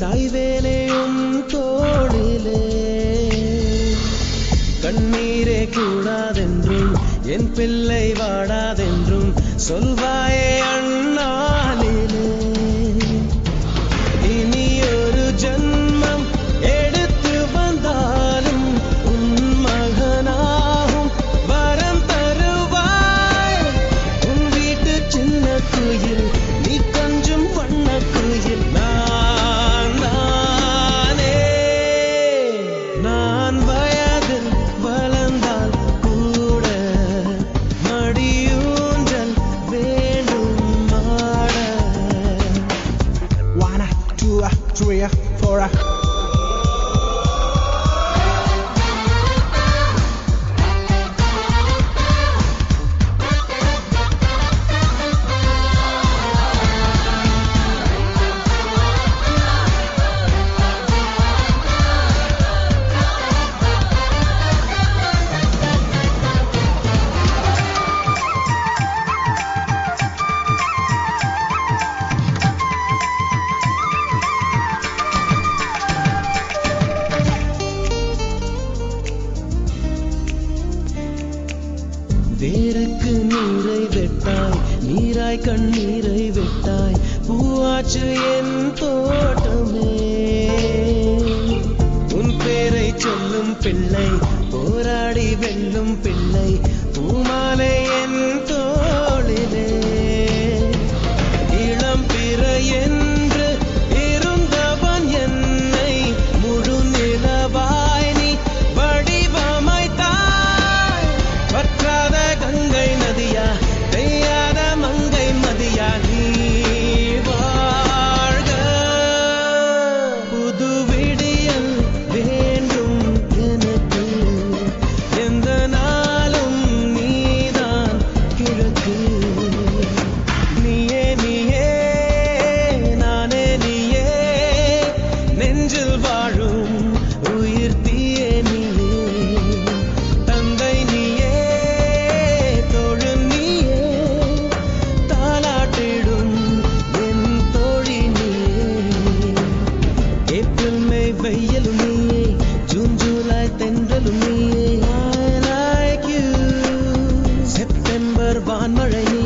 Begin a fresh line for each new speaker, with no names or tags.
சாய்வேனேயும் தோளிலே. கண்ணீரே கூடாதென்றும் என் பிள்ளை வாடாதென்றும் சொல்வாயே. for a வெட்டாய் கண்ணீரை வெட்டாய். பூவாச்சு என் தோட்டமே. உன் பேரை சொல்லும் பிள்ளை போராடி வெல்லும் பிள்ளை. பூமாலை என் you're